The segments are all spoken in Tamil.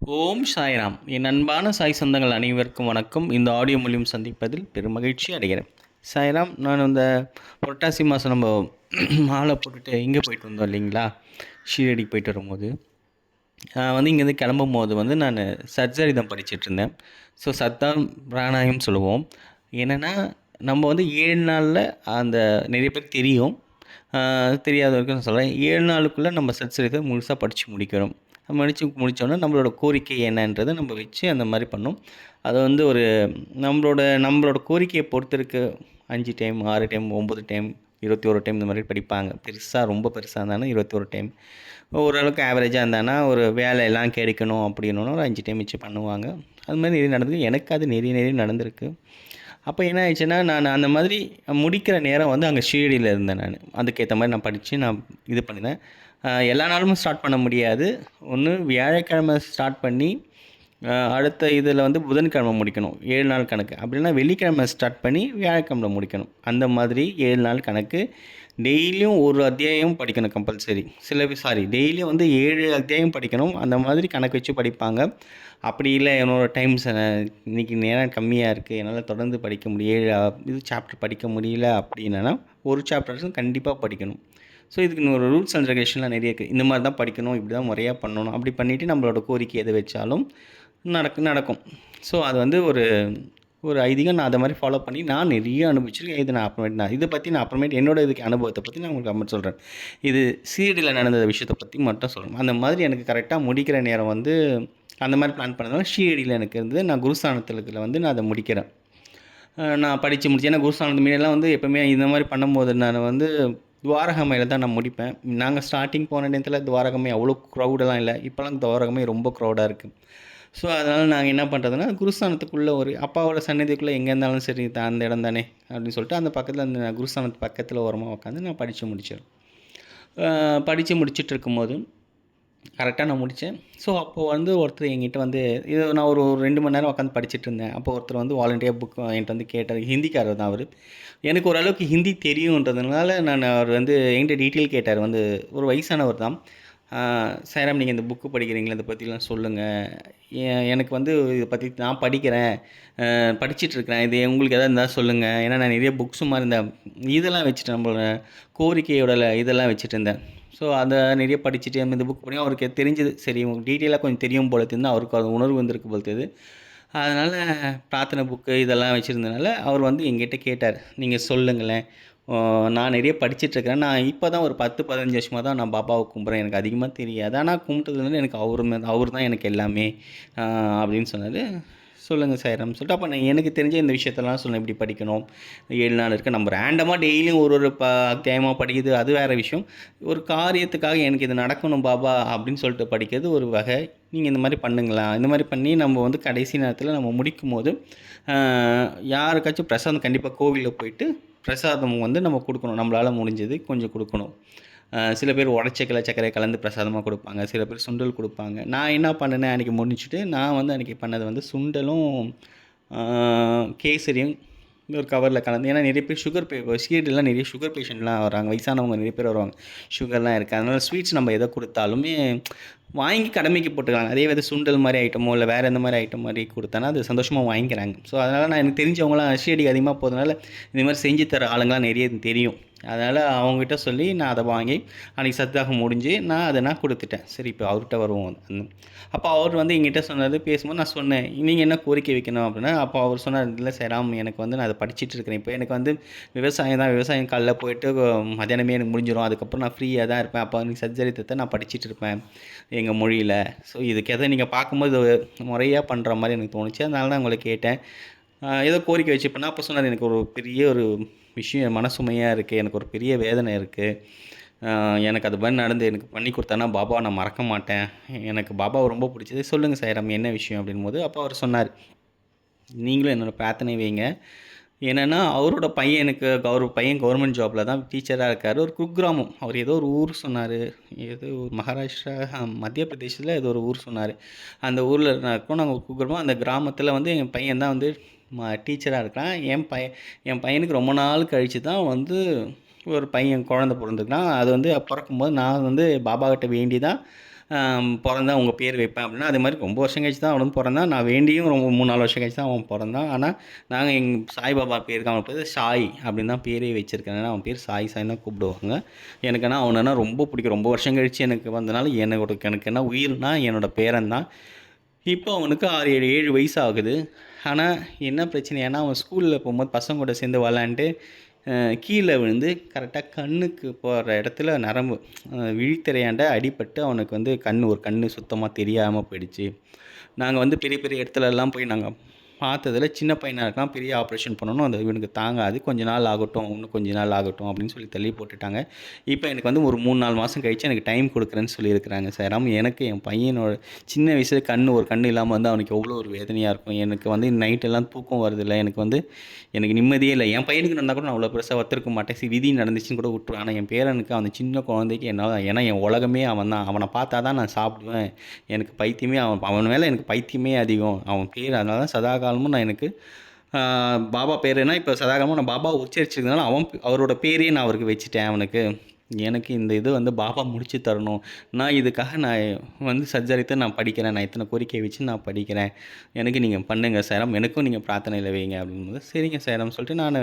ஓம் சாய்ராம். என் அன்பான சாய் சொந்தங்கள் அனைவருக்கும் வணக்கம். இந்த ஆடியோ மூலியம் சந்திப்பதில் பெரும் மகிழ்ச்சி அடைகிறேன். சாய்ராம் நான் இந்த புரட்டாசி மாதம் நம்ம மாலை போட்டுட்டு இங்கே போயிட்டு வந்தோம் இல்லைங்களா? ஷீரடிக்கு போயிட்டு வரும்போது. நான் வந்து இங்கேருந்து கிளம்பும் போது வந்து நான் சர்ஜரிதம் படிச்சுட்டு இருந்தேன். ஸோ சத்தம் பிராணாயம் சொல்லுவோம். என்னென்னா நம்ம வந்து ஏழு நாளில் அந்த நிறைய பேர் தெரியும். ஆஹ் தெரியாதவருக்கு நான் சொல்கிறேன் ஏழு நாளுக்குள்ளே நம்ம சர்ஜரிதம் முழுசாக படித்து முடிக்கணும். படித்து முடித்தோன்னே நம்மளோட கோரிக்கை என்னன்றதை நம்ம வச்சு அந்த மாதிரி பண்ணோம். அது வந்து ஒரு நம்மளோட நம்மளோட கோரிக்கையை பொறுத்துருக்கு அஞ்சு டைம் ஆறு டைம் ஒம்பது டைம் இருபத்தி ஒரு டைம் இந்த மாதிரி படிப்பாங்க. பெருசாக ரொம்ப பெருசாக இருந்தாலும் இருபத்தி ஒரு டைம் ஓரளவுக்கு ஆவரேஜாக இருந்தானா ஒரு வேலையெல்லாம் கிடைக்கணும் அப்படின்னா ஒரு அஞ்சு டைம் வச்சு பண்ணுவாங்க. அது மாதிரி நிறைய நடந்தது எனக்கு அது நிறைய நிறைய நடந்திருக்கு. அப்போ என்ன ஆயிடுச்சுன்னா நான் அந்த மாதிரி முடிக்கிற நேரம் வந்து அங்கே ஷீரடியில் இருந்தேன் நான். அதுக்கேற்ற மாதிரி நான் படித்து நான் இது பண்ணினேன். எல்லா நாளும் ஸ்டார்ட் பண்ண முடியாது. ஒன்று வியாழக்கிழமை ஸ்டார்ட் பண்ணி அடுத்த இதில் வந்து புதன்கிழமை முடிக்கணும். ஏழு நாள் கணக்கு. அப்படின்னா வெள்ளிக்கிழமை ஸ்டார்ட் பண்ணி வியாழக்கிழமை முடிக்கணும். அந்த மாதிரி ஏழு நாள் கணக்கு. டெய்லியும் ஒரு அத்தியாயம் படிக்கணும் கம்பல்சரி சில சாரி டெய்லியும் வந்து ஏழு அத்தியாயம் படிக்கணும். அந்த மாதிரி கணக்கு வச்சு படிப்பாங்க. அப்படி இல்லை என்னோடய டைம்ஸ் இன்னைக்கு நேரம் கம்மியாக இருக்குது என்னால் தொடர்ந்து படிக்க முடியும் ஏழு இது சாப்டர் படிக்க முடியல அப்படின்னா ஒரு சாப்டர்ஸும் கண்டிப்பாக படிக்கணும். ஸோ இதுக்கு இன்னொரு ரூல்ஸ் அண்ட் ரெகுலேஷன்லாம் நிறைய இருக்குது இந்த மாதிரி தான் படிக்கணும் இப்படி தான் முறையாக பண்ணணும். அப்படி பண்ணிவிட்டு நம்மளோட கோரிக்கை எதை வச்சாலும் நடக்கு நடக்கும். ஸோ அது வந்து ஒரு ஒரு ஐதீகம். நான் அதை மாதிரி ஃபாலோ பண்ணி நான் நிறைய அனுபவிச்சிருக்கேன். இது நான் அப்புறமேட்டு நான் இதை பற்றி நான் அப்புறமேட்டு என்னோட இதுக்கு அனுபவத்தை பற்றி நான் உங்களுக்கு அப்புறம் சொல்கிறேன் இது சீரடியில் நடந்த விஷயத்தை பற்றி மட்டும் சொல்கிறேன் அந்த மாதிரி எனக்கு கரெக்டாக முடிக்கிற நேரம் வந்து அந்த மாதிரி பிளான் பண்ணதால ஷீரடியில் எனக்கு இருந்தது. நான் குருஸ்தானத்தில் வந்து நான் அதை முடிக்கிறேன். நான் படித்து முடிச்சேன். ஏன்னா குருஸ்தானத்து மீனெல்லாம் வந்து எப்போவுமே இந்த மாதிரி பண்ணும்போது நான் வந்து துவாரகமையில் தான் நான் முடிப்பேன். நாங்கள் ஸ்டார்டிங் போன நேரத்தில் துவாரகமை அவ்வளோ க்ரௌடெல்லாம் இல்லை. இப்போலாம் துவாரகமை ரொம்ப க்ரௌடாக இருக்குது ஸோ அதனால் நாங்கள் என்ன பண்ணுறதுன்னா குருஸ்தானத்துக்குள்ளே ஒரு அப்பாவோட சன்னதிக்குள்ளே எங்கே இருந்தாலும் சரி அந்த இடம் தானே அப்படின்னு சொல்லிட்டு அந்த பக்கத்தில் அந்த குருஸ்தானத்து பக்கத்தில் ஓரமாக உட்காந்து நான் படித்து முடிச்சிடும் படித்து முடிச்சுட்டு இருக்கும்போது கரெக்டாக நான் முடித்தேன் ஸோ அப்போது வந்து ஒருத்தர் என்கிட்ட வந்து இது நான் ஒரு ஒரு ரெண்டு மணி நேரம் உட்காந்து படிச்சுட்டு இருந்தேன். அப்போ ஒருத்தர் வந்து வாலண்டியர் புக் என்கிட்ட வந்து கேட்டார். ஹிந்திக்காரர் தான் அவர். எனக்கு ஓரளவுக்கு ஹிந்தி தெரியுன்றதுனால நான் அவர் வந்து என்கிட்ட டீட்டெயில் கேட்டார். வந்து ஒரு வயசானவர் தான். சாராம் நீங்கள் இந்த புக்கு படிக்கிறீங்களா? இதை பற்றிலாம் சொல்லுங்கள் எனக்கு வந்து இதை பற்றி நான் படிக்கிறேன். படிச்சுட்டு இருக்கிறேன். இது உங்களுக்கு எதாவது இருந்தால் சொல்லுங்கள் ஏன்னா நான் நிறைய புக்ஸும் மாதிரி இதெல்லாம் வச்சுட்டு நம்மளோட கோரிக்கையோட இதெல்லாம் வச்சுட்டு இருந்தேன். ஸோ அதை நிறைய படிச்சுட்டு இந்த புக் பண்ணி அவருக்கு தெரிஞ்சது. சரி உங்களுக்கு டீட்டெயிலாக கொஞ்சம் தெரியும் போல தெரிந்து அவருக்கு அது உணர்வு வந்திருக்கு போல தெரியுது. அதனால் பிரார்த்தனை புக்கு இதெல்லாம் வச்சுருந்தனால அவர் வந்து எங்கிட்ட கேட்டார். நீங்கள் சொல்லுங்களேன். நான் நிறைய படிச்சிட்ருக்கிறேன். நான் இப்போ தான் ஒரு பத்து பதினஞ்சு வருஷமாக தான் நான் பாபாவை கும்பிட்றேன் எனக்கு அதிகமாக தெரியாது. ஆனால் கும்பிட்டதுலேருந்து எனக்கு அவர் அவர் தான் எனக்கு எல்லாமே. அப்படின்னு சொன்னார். சொல்லுங்கள் சாயிரம் சொல்லிட்டு அப்போ நான் எனக்கு தெரிஞ்ச இந்த விஷயத்தெல்லாம் சொன்னேன் இப்படி படிக்கணும். ஏழு நாள் இருக்குது நம்ம ரேண்டமாக டெய்லியும் ஒரு ஒரு ப அத்தியாயமாக படிக்கிறது அது வேறு விஷயம். ஒரு காரியத்துக்காக எனக்கு இது நடக்கணும் பாபா அப்படின்னு சொல்லிட்டு படிக்கிறது ஒரு வகை. நீங்கள் இந்த மாதிரி பண்ணுங்களா இந்த மாதிரி பண்ணி நம்ம வந்து கடைசி நேரத்தில் நம்ம முடிக்கும் போது யாருக்காச்சும் பிரசாதம் கண்டிப்பாக கோவிலில் போயிட்டு பிரசாதம் வந்து நம்ம கொடுக்கணும். நம்மளால் முடிஞ்சது கொஞ்சம் கொடுக்கணும். சில பேர் உடச்சக்கல சக்கரையை கலந்து பிரசாதமாக கொடுப்பாங்க சில பேர் சுண்டல் கொடுப்பாங்க. நான் என்ன பண்ணினேன் அன்றைக்கி முடிச்சுட்டு நான் வந்து அன்றைக்கி பண்ணது வந்து சுண்டலும் கேசரியும் ஒரு கவரில் கலந்து. ஏன்னா நிறைய பேர் சுகர் பே சீரெல்லாம் நிறைய சுகர் பேஷண்ட்லாம் வராங்க. வயசானவங்க நிறைய பேர் வருவாங்க. சுகர்லாம் இருக்குது அதனால் ஸ்வீட்ஸ் நம்ம எதை கொடுத்தாலுமே வாங்கி கடமைக்கு போட்டுக்கலாம் அதே வந்து சுண்டல் மாதிரி ஐட்டமோ இல்லை வேறு எந்த மாதிரி ஐட்டம் மாதிரி கொடுத்தானா அது சந்தோஷமாக வாங்கிக்கிறாங்க. ஸோ அதனால் நான் எனக்கு தெரிஞ்சவங்களாம் ஷீரடி அதிகமாக போகிறதுனால இந்த மாதிரி செஞ்சு தர ஆளுங்களாம் நிறைய தெரியும். அதனால் அவங்ககிட்ட சொல்லி நான் அதை வாங்கி அன்றைக்கி சத்தாக முடிஞ்சு நான் அதை நான் கொடுத்துட்டேன். சரி இப்போ அவர்கிட்ட வருவோம். அந்த- அப்போ அவர் வந்து எங்கிட்ட சொன்னது பேசும்போது நான் சொன்னேன் நீங்கள் என்ன கோரிக்கை வைக்கணும்? அப்படின்னா அப்போ அவர் சொன்னார் இல்லை சேராம் எனக்கு வந்து நான் அதை படிச்சுட்டு இருக்கிறேன். இப்போ எனக்கு வந்து விவசாயம் தான். விவசாயம் காலைல போயிட்டு மதியானமே எனக்கு முடிஞ்சிடும் அதுக்கப்புறம் நான் ஃப்ரீயாக தான் இருப்பேன். அப்போ எனக்கு சச்சரித்தத்தை நான் படிச்சுட்டு இருப்பேன். எங்கள் மொழியில். ஸோ இதுக்கு எதை நீங்கள் பார்க்கும்போது முறையாக பண்ணுற மாதிரி எனக்கு தோணுச்சு. அதனால தான் உங்களை கேட்டேன். ஏதோ கோரிக்கை வச்சு பண்ணால் அப்போ சொன்னார் எனக்கு ஒரு பெரிய ஒரு விஷயம். மனசுமையாக இருக்குது எனக்கு ஒரு பெரிய வேதனை இருக்குது எனக்கு அது மாதிரி நடந்து எனக்கு பண்ணி கொடுத்தானா பாபா நான் மறக்க மாட்டேன். எனக்கு பாபாவை ரொம்ப பிடிச்சது. சொல்லுங்கள் சாய்ராம் என்ன விஷயம் அப்படின்போது அப்போ அவர் சொன்னார். நீங்களும் என்னோடய பிரார்த்தனை வைங்க. என்னென்னா அவரோட பையனுக்கு கௌரவ பையன் கவர்மெண்ட் ஜாபில் தான் டீச்சராக இருக்கார். ஒரு குக்கிராமம். அவர் ஏதோ ஒரு ஊர் சொன்னார். ஏதோ ஒரு மகாராஷ்டிரா மத்திய பிரதேசத்தில் ஏதோ ஒரு ஊர் சொன்னார். அந்த ஊரில் இருக்கோம் நாங்கள் குக்கிராமம். அந்த கிராமத்தில் வந்து என் பையன் தான் வந்து டீச்சராக இருக்கிறான். என் பையன் என் பையனுக்கு ரொம்ப நாள் கழித்து தான் வந்து ஒரு பையன் குழந்த பிறந்துக்கிறான் அது வந்து பிறக்கும்போது நான் வந்து பாபா கிட்ட வேண்டி தான் பிறந்தா உங்கள் பேர் வைப்பேன் அப்படின்னா அது மாதிரி ரொம்ப வருஷம் கழிச்சு தான் அவனும் பிறந்தான். நான் வேண்டியும் ரொம்ப மூணு நாலு வருஷம் கழிச்சு தான் அவன் பிறந்தான். ஆனால் நாங்கள் எங்கள் சாய்பாபா பேருக்கு அவன் பேர் சாய் அப்படின்னு தான் பேரே வச்சுருக்கேன். அவன் பேர் சாய் சாய் தான் கூப்பிடுவாங்க. எனக்கு என்ன அவனா ரொம்ப பிடிக்கும். ரொம்ப வருஷம் கழிச்சு எனக்கு வந்தனால எனக்கு எனக்கு என்ன உயிர்னா என்னோடய பேரன் தான். இப்போ அவனுக்கு ஆறு ஏழு ஏழு வயசு ஆகுது. ஆனால் என்ன பிரச்சனை ஏன்னா அவன் ஸ்கூலில் போகும்போது பசங்க கூட சேர்ந்து விளாண்டுட்டு கீழே விழுந்து கரெக்டாக கண்ணுக்கு போகிற இடத்துல நரம்பு விழித்திரையாண்ட அடிபட்டு அவனுக்கு வந்து கண் ஒரு கண் சுத்தமாக தெரியாமல் போயிடுச்சு. நாங்கள் வந்து பெரிய பெரிய இடத்துலலாம் போய் நாங்கள் பார்த்ததில் சின்ன பையனாக இருக்கலாம் பெரிய ஆப்ரேஷன் பண்ணணும் அந்த இவனுக்கு தாங்காது கொஞ்ச நாள் ஆகட்டும் இன்னும் கொஞ்ச நாள் ஆகட்டும் அப்படின்னு சொல்லி தள்ளி போட்டுட்டாங்க. இப்போ எனக்கு வந்து ஒரு மூணு நாலு மாதம் கழிச்சு எனக்கு டைம் கொடுக்குறேன்னு சொல்லியிருக்கிறாங்க சார் எனக்கு என் பையனோட சின்ன வயசில் கண் ஒரு கண் இல்லாமல் வந்து அவனுக்கு எவ்வளோ ஒரு வேதனையாக இருக்கும். எனக்கு வந்து நைட்டெல்லாம் தூக்கம் வருதில்ல. எனக்கு வந்து எனக்கு நிம்மதியே இல்லை. என் பையனுக்கு நடந்தால் கூட நான் அவ்வளோ பெருசாக ஒத்துருக்க மாட்டேன். சரி விதி நடந்துச்சுன்னு கூட விட்டுருவேன். ஆனால் என் பேரனுக்கு அந்த சின்ன குழந்தைக்கு என்னால் ஏன்னா என் உலகமே அவன் தான். அவனை பார்த்தா தான் நான் சாப்பிடுவேன். எனக்கு பைத்தியமே அவன் அவன் மேலே எனக்கு பைத்தியமே அதிகம். அவன் பேர் அதனால தான் சதாக காலமும் நான் எனக்கு பாபா பேருனா இப்போ சதாகாலமும் நான் பாபா உச்சரிச்சிருக்கனால அவன் அவரோட பேரையே நான் அவருக்கு வச்சுட்டேன் அவனுக்கு. எனக்கு இந்த இது வந்து பாபா முடிச்சு தரணும். நான் இதுக்காக நான் வந்து சர்ஜரித்தை நான் படிக்கிறேன். நான் இத்தனை கோரிக்கை வச்சு நான் படிக்கிறேன். எனக்கு நீங்கள் பண்ணுங்கள் சேரம் எனக்கும் நீங்கள் பிரார்த்தனையில் வைங்க அப்படின்போது சரிங்க சேரம் சொல்லிட்டு நான்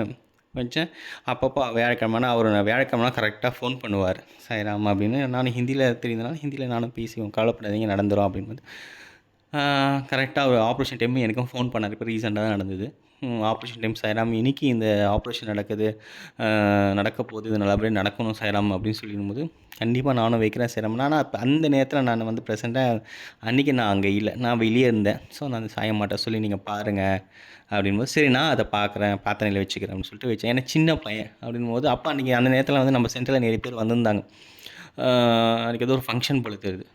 வச்சேன். அப்பப்போ வியாழக்கிழமைனா அவர் வியாழக்கிழமைனா கரெக்டாக ஃபோன் பண்ணுவார். சாய்ராம் அப்படின்னு. நான் ஹிந்தியில் தெரிந்தனால ஹிந்தியில் நானும் பேசுவேன் கவலைப்படாதீங்க நடந்துரும் அப்படின்னு கரெக்டாக ஒரு ஆப்ரேஷன் டைம் எனக்கும் ஃபோன் பண்ணார். இப்போ ரீசெண்டாக தான் நடந்தது. ஆப்ரேஷன் டைம் சைராம் இன்றைக்கி இந்த ஆப்ரேஷன் நடக்குது. நடக்க போகுது. இது நல்லபடியாக நடக்கணும் சைராம் அப்படின்னு சொல்லிடும்போது கண்டிப்பாக நானும் வைக்கிறேன் சாய்ராம். ஆனால் அந்த நேரத்தில் நான் வந்து ப்ரெசெண்ட்டாக அன்றைக்கி நான் அங்கே இல்லை. நான் வெளியே இருந்தேன். ஸோ நான் சாய மாட்டேன் சொல்லி நீங்கள் பாருங்கள் அப்படின்போது சரி நான் அதை பார்க்குறேன் பாத்தனையில் வச்சுக்கிறேன். அப்படின்னு சொல்லிட்டு வச்சேன். ஏன்னா சின்ன பையன் அப்படின்போது அப்போ அன்றைக்கி அந்த நேரத்தில் வந்து நம்ம சென்டரில் நிறைய பேர் வந்திருந்தாங்க. அன்றைக்கி ஏதோ ஒரு ஃபங்க்ஷன் போல தெரியுது.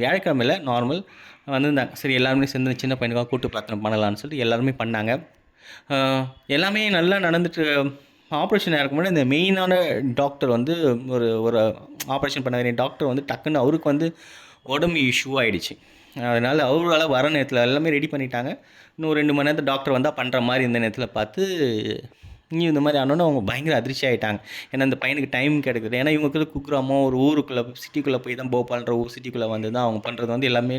வியாழக்கிழமையில் நார்மல் வந்திருந்தாங்க. சரி எல்லாருமே சேர்ந்து சின்ன பையனுக்காக கூட்டு பிரார்த்தனை பண்ணலான்னு சொல்லிட்டு எல்லாருமே பண்ணாங்க. எல்லாமே நல்லா நடந்துட்டு ஆப்ரேஷன் இருக்கும் முன்னாடி இந்த மெயினான டாக்டர் வந்து ஒரு ஒரு ஆப்ரேஷன் பண்ண வேண்டிய டாக்டர் வந்து டக்குன்னு அவருக்கு வந்து உடம்பு இஷ்யூ ஆகிடுச்சு அதனால் அவரால் வர நேரத்தில் எல்லாமே ரெடி பண்ணிட்டாங்க. இன்னும் ஒரு ரெண்டு மணி நேரத்தில் டாக்டர் வந்தால் பண்ணுற மாதிரி இந்த நேரத்தில் பார்த்து நீ இந்த மாதிரி ஆனோன்னு அவங்க பயங்கர அதிர்ச்சி ஆகிட்டாங்க ஏன்னா அந்த பையனுக்கு டைம் கிடைக்குது. ஏன்னா இவங்களுக்கு குக்கிராமம் ஒரு ஊருக்குள்ளே சிட்டிக்குள்ளே போய் தான் போபால்ன்ற ஊர் சிட்டிக்குள்ளே வந்து தான் அவங்க பண்ணுறது வந்து எல்லாமே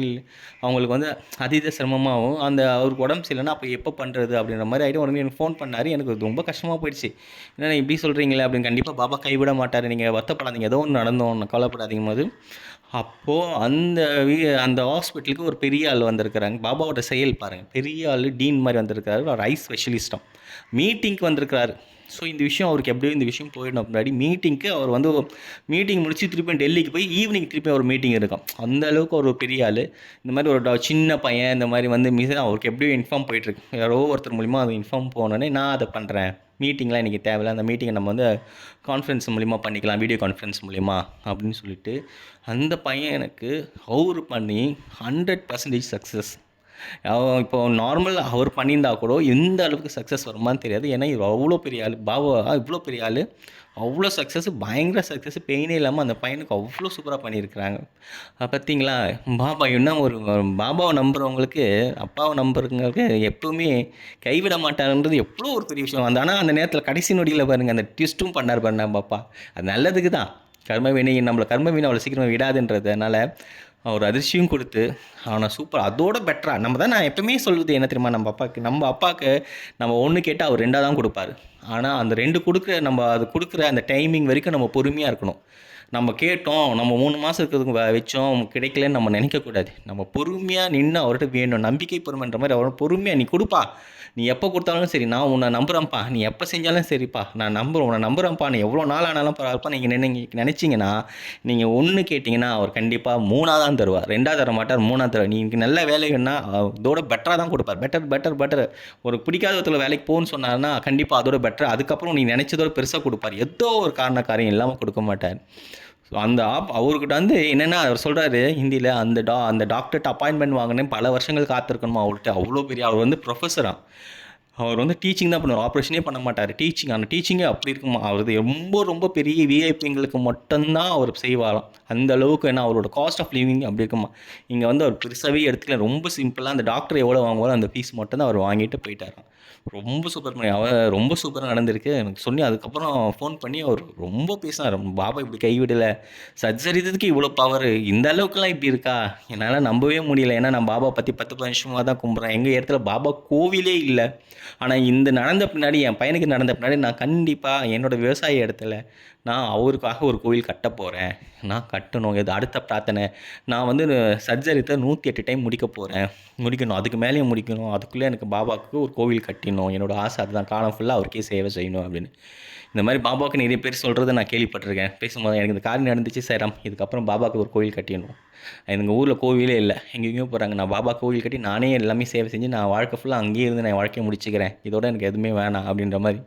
அவங்களுக்கு வந்து அதீத சிரமமாகவும் அந்த அவருக்கு உடம்பு சரியில்லைன்னா அப்போ எப்போ பண்ணுறது அப்படின்ற மாதிரி ஆகிட்டு உடனே எனக்கு ஃபோன் பண்ணார். எனக்கு ரொம்ப கஷ்டமாக போயிடுச்சு. என்னென்ன இப்படி சொல்கிறீங்களே அப்படின்னு கண்டிப்பாக பாபா கைவிட மாட்டார். நீங்கள் வருத்தப்படாதீங்க. ஏதோ ஒன்று நடந்தோம் கவலைப்படாதீங்க. போது அப்போது அந்த வீ அந்த ஹாஸ்பிட்டலுக்கு ஒரு பெரிய ஆள் வந்திருக்கிறாங்க. பாபாவோட செயல் பாருங்கள் பெரிய ஆள் டீன் மாதிரி வந்திருக்காரு ஒரு ஐ ஸ்பெஷலிஸ்டம் மீட்டிங்க்கு வந்திருக்கிறாரு. ஸோ இந்த விஷயம் அவருக்கு எப்படியோ இந்த விஷயம் போயிடணும். முன்னாடி மீட்டிங்க்கு அவர் வந்து மீட்டிங் முடிச்சு திருப்பி டெல்லிக்கு போய் ஈவினிங் திருப்பி ஒரு மீட்டிங் இருக்கும் அந்த அளவுக்கு ஒரு பெரிய ஆள். இந்த மாதிரி ஒரு ட- சின்ன பையன் இந்த மாதிரி வந்து மிஸ் அவருக்கு எப்படியோ இன்ஃபார்ம் போயிட்டுருக்கு யாரோ ஒருத்தர் மூலிமா அது இன்ஃபார்ம் போனோடனே நான் அதை பண்ணுறேன் மீட்டிங்லாம் இன்றைக்கி தேவையில்ல. அந்த மீட்டிங்கை நம்ம வந்து கான்ஃபரன்ஸ் மூலிமா பண்ணிக்கலாம். வீடியோ கான்ஃபரன்ஸ் மூலிமா அப்படின்னு சொல்லிட்டு அந்த பையன் எனக்கு அவர் பண்ணி ஹண்ட்ரட் பர்சன்டேஜ் சக்ஸஸ் இப்போ நார்மல் அவர் பண்ணியிருந்தா கூட எந்த அளவுக்கு சக்ஸஸ் வருமான்னு தெரியாது. ஏன்னா இவர் அவ்வளோ பெரிய ஆள். பாபா இவ்வளோ பெரிய ஆள். அவ்வளோ சக்ஸஸ் பயங்கர சக்ஸஸ் பெயினே இல்லாமல் அந்த பையனுக்கு அவ்வளோ சூப்பராக பண்ணியிருக்கிறாங்க. பார்த்தீங்களா? பாபா என்ன ஒரு பாபாவை நம்புறவங்களுக்கு அப்பாவை நம்புறவங்களுக்கு எப்பவுமே கைவிட மாட்டாருன்றது எவ்வளோ ஒரு பெரிய விஷயம். அந்த ஆனால் அந்த நேரத்தில் கடைசி நொடியில் பாருங்கள் அந்த ட்விஸ்ட்டும் பண்ணார் பாருங்க பாப்பா. அது நல்லதுக்கு தான் கர்மவினை நம்மளை கர்மவினை அவ்வளோ சீக்கிரமாக விடாதுன்றதுனால அவர் அதிர்ச்சியும் கொடுத்து அவனை சூப்பர் அதோட பெட்டராக நம்ம தான் நான் எப்பவுமே சொல்வது என்ன தெரியுமா நம்ம அப்பாவுக்கு நம்ம அப்பாவுக்கு நம்ம ஒன்று கேட்டால் அவர் ரெண்டாக தான் கொடுப்பாரு. ஆனால் அந்த ரெண்டு கொடுக்குற நம்ம அது கொடுக்குற அந்த டைமிங் வரைக்கும் நம்ம பொறுமையாக இருக்கணும். நம்ம கேட்டோம் நம்ம மூணு மாதம் இருக்கிறதுக்கு வச்சோம் கிடைக்கலன்னு நம்ம நினைக்கக்கூடாது. நம்ம பொறுமையாக நின்று அவர்கிட்ட வேணும் நம்பிக்கை பொறுமைன்ற மாதிரி அவரோட பொறுமையாக நீ கொடுப்பா. நீ எப்போ கொடுத்தாலும் சரி நான் உன்னை நம்புகிறேன்ப்பா நீ எப்போ செஞ்சாலும் சரிப்பா. நான் நம்புகிறேன் உன்னை நம்புகிறேன்ப்பா நீ எவ்வளோ நாள் ஆனாலும் பரவாயில்லப்பா. நீங்கள் நினைங்க நினச்சிங்கன்னா நீங்கள் ஒன்று கேட்டிங்கன்னா அவர் கண்டிப்பாக மூணாக தான் தருவார். ரெண்டாவது தர மாட்டார் மூணாக தருவார். நீங்க நல்ல வேலை அதோட பெட்டராக தான் கொடுப்பார். பெட்டர் பெட்டர் பெட்டர் ஒரு பிடிக்காத ஒருத்தர் வேலைக்கு போகணும்னு சொன்னார்னா கண்டிப்பாக அதோட பெட்டர் அதுக்கப்புறம் நீ நினச்சதோட பெருசாக கொடுப்பார். ஏதோ ஒரு காரண காரியம் இல்லாமல் கொடுக்க மாட்டார். ஸோ அந்த ஆப் அவர்கிட்ட வந்து என்னென்னா அவர் சொல்கிறாரு ஹிந்தியில் அந்த டா அந்த டாக்டர்கிட்ட அப்பாயின்மெண்ட் வாங்கினேன் பல வருஷங்கள் காத்திருக்கணுமா அவர்கிட்ட? அவ்வளோ பெரிய அவர் வந்து ப்ரொஃபஸராக அவர் வந்து டீச்சிங் தான் பண்ணுவார். ஆப்ரேஷனே பண்ண மாட்டார். டீச்சிங் அந்த டீச்சிங்கே அப்படி இருக்குமா? அவர் ரொம்ப ரொம்ப பெரிய விஐபிங்களுக்கு மட்டும்தான் அவர் செய்வாராம். அந்த அளவுக்கு ஏன்னா அவரோட காஸ்ட் ஆஃப் லிவிங் அப்படி இருக்குமா? இங்கே வந்து அவர் பெருசாகவே எடுத்துக்கல. ரொம்ப சிம்பிளாக அந்த டாக்டர் எவ்வளோ வாங்குவாரோ அந்த ஃபீஸ் மட்டும்தான் அவர் வாங்கிட்டு போயிட்டாராம் ரொம்ப சூப்பர் பண்ணி அவர் ரொம்ப சூப்பராக நடந்திருக்கு. எனக்கு சொல்லி அதுக்கப்புறம் ஃபோன் பண்ணி அவர் ரொம்ப பேசினார். பாபா இப்படி கைவிடலை சர்ஜரிதுக்கு இவ்வளோ பவர் இந்த அளவுக்குலாம் இப்படி இருக்கா? என்னால் நம்பவே முடியல. ஏன்னா நான் பாபா பற்றி பத்து வருஷமாக தான் கும்பிட்றேன். எங்கள் இடத்துல பாபா கோவிலே இல்லை. ஆனால் இந்த நடந்த பின்னாடி என் பையனுக்கு நடந்த பின்னாடி நான் கண்டிப்பாக என்னோடய விவசாய இடத்துல நான் அவருக்காக ஒரு கோவில் கட்ட போகிறேன் நான் கட்டணும். இது அடுத்த பிரார்த்தனை. நான் வந்து சர்ஜரித்தை நூற்றி எட்டு டைம் முடிக்க போகிறேன் முடிக்கணும். அதுக்கு மேலேயும் முடிக்கணும். அதுக்குள்ளே எனக்கு பாபாவுக்கு ஒரு கோவில் கட்டிடணும். என்னோடய ஆசை அதுதான். காலம் ஃபுல்லாக அவருக்கே சேவை செய்யணும் அப்படின்னு. இந்த மாதிரி பாபாவுக்கு நிறைய பேர் சொல்கிறத நான் கேள்விப்பட்டிருக்கேன். பேசும்போது எனக்கு இந்த காரியம் நடந்துச்சு. சேரம் இதுக்கப்புறம் பாபாவுக்கு ஒரு கோவில் கட்டிடணும். எங்கள் ஊரில் கோவிலே இல்லை. எங்கேயுமே போகிறாங்க நான் பாபா கோவில் கட்டி நானே எல்லாமே சேவை செஞ்சு நான் வாழ்க்கை ஃபுல்லாக அங்கேயே இருந்து நான் வாழ்க்கையை முடிச்சுக்கிறேன். இதோட எனக்கு எதுவுமே வேணாம் அப்படின்ற மாதிரி.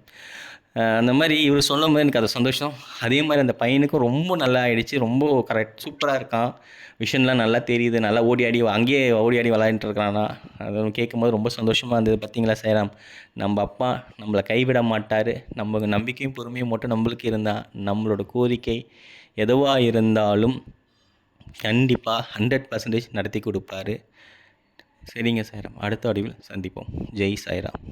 அந்த மாதிரி இவர் சொல்லும் போது எனக்கு அது சந்தோஷம். அதே மாதிரி அந்த பையனுக்கும் ரொம்ப நல்லா ஆயிடுச்சு. ரொம்ப கரெக்ட் சூப்பராக இருக்கான். விஷன்லாம் நல்லா தெரியுது. நல்லா ஓடி ஆடி அங்கேயே ஓடி ஆடி விளையாண்டுட்டு அது கேட்கும் கேட்கும்போது ரொம்ப சந்தோஷமாக இருந்தது. பார்த்தீங்களா சேராம்? நம்ம அப்பா நம்மளை கைவிட மாட்டார். நம்ம நம்பிக்கையும் பொறுமையும் மட்டும் நம்மளுக்கு இருந்தால் நம்மளோட கோரிக்கை எதுவாக இருந்தாலும் கண்டிப்பாக ஹண்ட்ரட் பர்சன்டேஜ் நடத்தி கொடுப்பாரு. சரிங்க சாய்ராம் அடுத்த வடிவில் சந்திப்போம். ஜெய் சாய்ராம்.